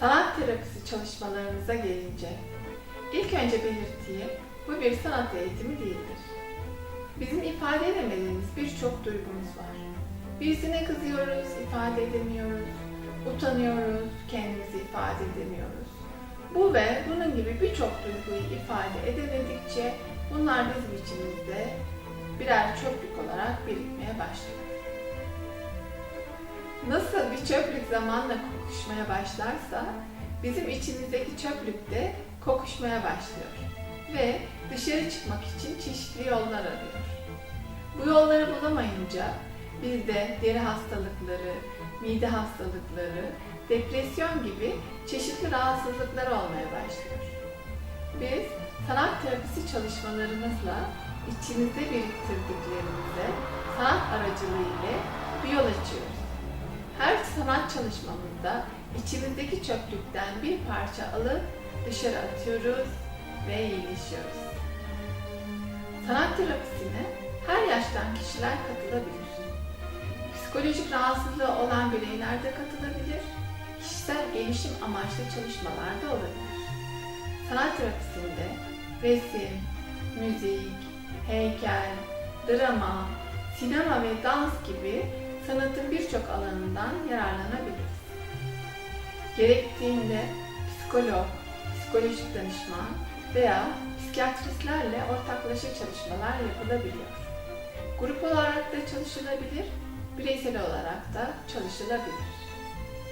Sanat terapisi çalışmalarımıza gelince, ilk önce belirttiğim bu bir sanat eğitimi değildir. Bizim ifade edemediğimiz birçok duygumuz var. Birisine kızıyoruz, ifade edemiyoruz, utanıyoruz, kendimizi ifade edemiyoruz. Bu ve bunun gibi birçok duyguyu ifade edemedikçe bunlar bizim içimizde birer çöplük olarak birikmeye başlıyor. Nasıl bir çöplük zamanla kokuşmaya başlarsa, bizim içimizdeki çöplük de kokuşmaya başlıyor ve dışarı çıkmak için çeşitli yollar arıyor. Bu yolları bulamayınca bizde deri hastalıkları, mide hastalıkları, depresyon gibi çeşitli rahatsızlıklar olmaya başlıyor. Biz sanat terapisi çalışmalarımızla içimizde biriktirdiklerimize sanat aracılığıyla bir yol açıyoruz. Sanat çalışmamızda içimizdeki çöplükten bir parça alıp dışarı atıyoruz ve iyileşiyoruz. Sanat terapisine her yaştan kişiler katılabilir. Psikolojik rahatsızlığı olan bireyler de katılabilir. Kişisel gelişim amaçlı çalışmalar da olabilir. Sanat terapisinde resim, müzik, heykel, drama, sinema ve dans gibi sanatın birçok alanından yararlanabiliriz. Gerektiğinde psikolog, psikolojik danışman veya psikiyatristlerle ortaklaşa çalışmalar yapılabiliyor. Grup olarak da çalışılabilir, bireysel olarak da çalışılabilir.